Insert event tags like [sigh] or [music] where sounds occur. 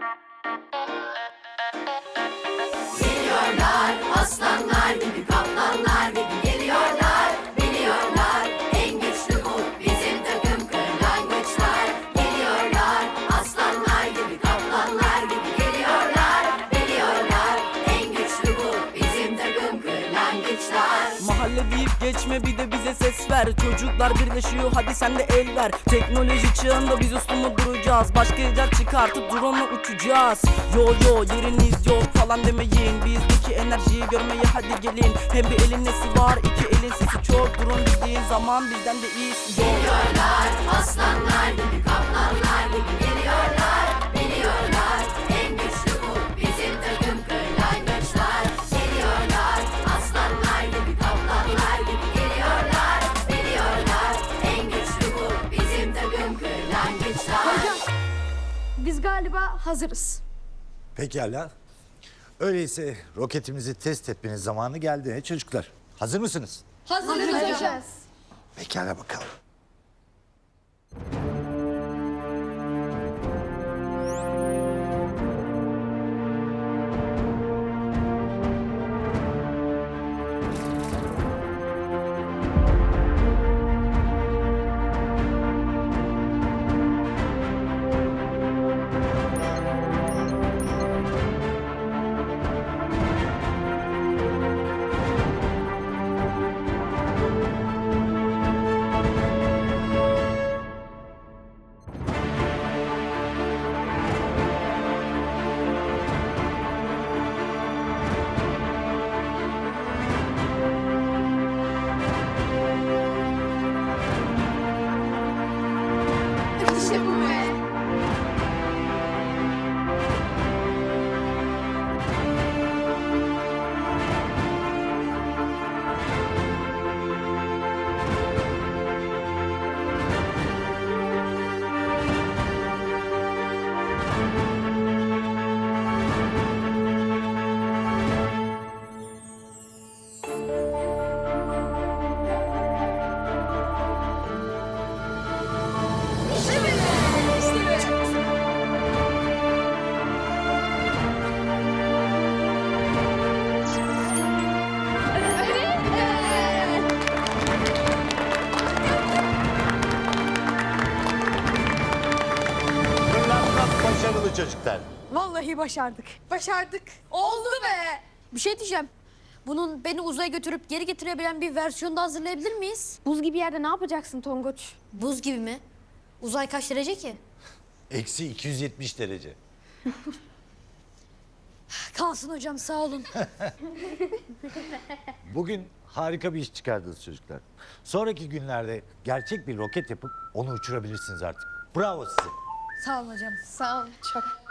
Thank you. Seslenme bir de bize ses ver. Çocuklar birleşiyor hadi sen de el ver. Teknoloji çağında biz mu duracağız? Başka yer çıkartıp drone'la uçacağız. Yo yo yeriniz yok falan demeyin. Bizdeki enerjiyi görmeye hadi gelin. Hem bir elin nesi var iki elin sesi çok. Drone dediğin zaman bizden de iyisi yok Aslanlar gibi kaplanlar gibi geliyorlar biz galiba hazırız. Pekala. Öyleyse roketimizi test etmenin zamanı geldi he çocuklar. Hazır mısınız? Hazırız hocam. Pekala bakalım. Başarılı çocuklar. Vallahi başardık. Başardık. Oldu be. Bir şey diyeceğim. Bunun beni uzaya götürüp geri getirebilen bir versiyonu da hazırlayabilir miyiz? Buz gibi yerde ne yapacaksın Tonguç? Buz gibi mi? Uzay kaç derece ki? Eksi 270 derece. [laughs] Kalsın hocam sağ olun. [laughs] Bugün harika bir iş çıkardınız çocuklar. Sonraki günlerde gerçek bir roket yapıp onu uçurabilirsiniz artık. Bravo size. Sağ olun hocam. Sağ ol çok.